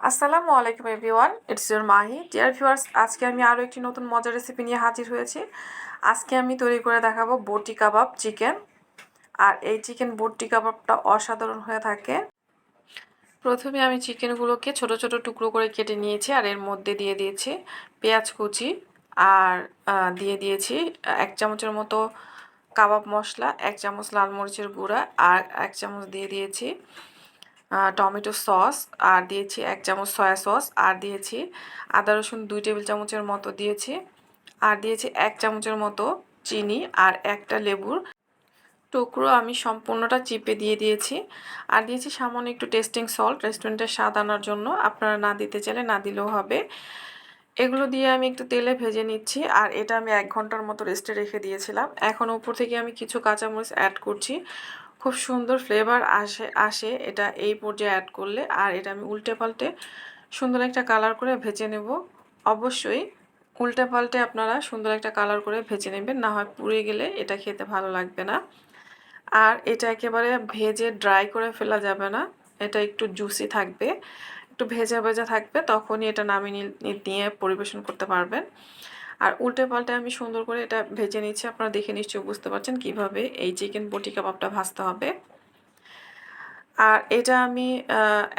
আসসালামু আলাইকুম everyone, it's your Mahi. Dear viewers, আজকে আমি আরও একটি নতুন মজার রেসিপি নিয়ে হাজির হয়েছি। আজকে আমি তৈরি করে দেখাবো বটি কাবাব চিকেন। আর এই চিকেন বটি কাবাবটা অসাধারণ হয়ে থাকে। প্রথমে আমি চিকেনগুলোকে ছোট ছোট টুকরো করে কেটে নিয়েছি, আর এর মধ্যে দিয়ে দিয়েছি পেঁয়াজ কুচি, আর দিয়ে দিয়েছি এক চামচের মতো কাবাব মশলা, এক চামচ লাল মরিচের গুঁড়া, আর এক চামচ দিয়ে দিয়েছি টমেটো সস, আর দিয়েছি এক চামচ সয়া সস, আর দিয়েছি আদা রসুন দুই টেবিল চামচের মতো দিয়েছি, আর দিয়েছি এক চামচের মতো চিনি আর একটা লেবুর টুকরো আমি সম্পূর্ণটা চিপে দিয়ে দিয়েছি, আর দিয়েছি সামান্য একটু টেস্টিং সল্ট রেস্টুরেন্টের স্বাদ আনার জন্য, আপনারা না দিতে চাইলে না দিলেও হবে। এগুলো দিয়ে আমি একটু তেলে ভেজে নিচ্ছি, আর এটা আমি এক ঘণ্টার মতো রেস্টে রেখে দিয়েছিলাম। এখন উপর থেকে আমি কিছু কাঁচামরিচ অ্যাড করছি। খুব সুন্দর ফ্লেভার আসে আসে। এটা এই পর্যায়ে অ্যাড করলে আর এটা আমি উল্টে পাল্টে সুন্দর একটা কালার করে ভেজে নেব। অবশ্যই উল্টে পাল্টে আপনারা সুন্দর একটা কালার করে ভেজে নেবেন, না হয় পুড়ে গেলে এটা খেতে ভালো লাগবে না। আর এটা একেবারে ভেজে ড্রাই করে ফেলা যাবে না, এটা একটু জুসি থাকবে। একটু ভেজা ভেজা থাকবে, তখনই এটা নামিয়ে নিয়ে পরিবেশন করতে পারবেন। আর উল্টে পাল্টে আমি সুন্দর করে এটা ভেজে নিচ্ছি। আপনারা দেখে নিশ্চয়ই বুঝতে পারছেন কীভাবে এই চিকেন বটি কাবাবটা ভাজতে হবে। আর এটা আমি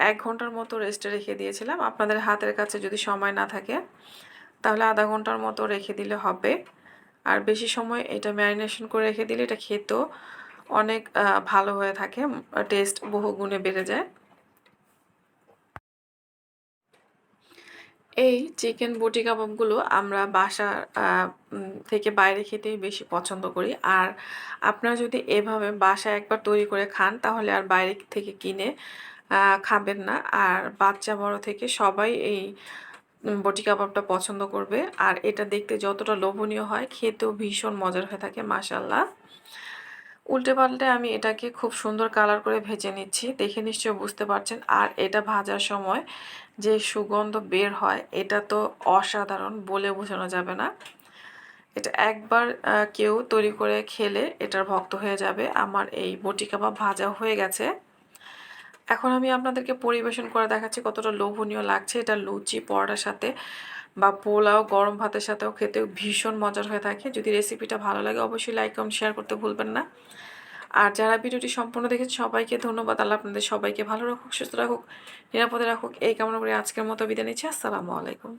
এক ঘণ্টার মতো রেস্টে রেখে দিয়েছিলাম। আপনাদের হাতের কাছে যদি সময় না থাকে, তাহলে আধা ঘণ্টার মতো রেখে দিলে হবে। আর বেশি সময় এটা ম্যারিনেশন করে রেখে দিলে এটা খেতেও অনেক ভালো হয়ে থাকে টেস্ট বহু গুণে বেড়ে যায়। এই চিকেন বটি কাবাবগুলো আমরা বাসা থেকে বাইরে খেতেই বেশি পছন্দ করি। আর আপনারা যদি এভাবে বাসায় একবার তৈরি করে খান, তাহলে আর বাইরে থেকে কিনে খাবেন না। আর বাচ্চা, বড় থেকে সবাই এই বটি কাবাবটা পছন্দ করবে। আর এটা দেখতে যতটা লোভনীয় হয়, খেতেও ভীষণ মজার হয়ে থাকে মাসাল্লাহ উল্টে পাল্টে আমি এটাকে খুব সুন্দর কালার করে ভেজে নিচ্ছি। দেখে নিশ্চয়ই বুঝতে পারছেন। আর এটা ভাজার সময় যে সুগন্ধ বের হয়, এটা তো অসাধারণ বলে বোঝানো যাবে না। এটা একবার কেউ তৈরি করে খেলে এটার ভক্ত হয়ে যাবে। আমার এই বটি কাবাব ভাজা হয়ে গেছে। এখন আমি আপনাদেরকে পরিবেশন করে দেখাচ্ছি কতটা লোভনীয় লাগছে। এটা লুচি, পরোটার সাথে বা পোলাও, গরম ভাতের সাথেও খেতেও ভীষণ মজার হয়ে থাকে। যদি রেসিপিটা ভালো লাগে, অবশ্যই লাইক কমেন্ট শেয়ার করতে ভুলবেন না। আর যারা ভিডিওটি সম্পূর্ণ দেখেছে সবাইকে ধন্যবাদ। আল্লাহ আপনাদের সবাইকে ভালো রাখুক, সুস্থ রাখুক, নিরাপদে রাখুক। এই কামনা করে আজকের মতো বিদায় নিচ্ছি। আসসালামু আলাইকুম।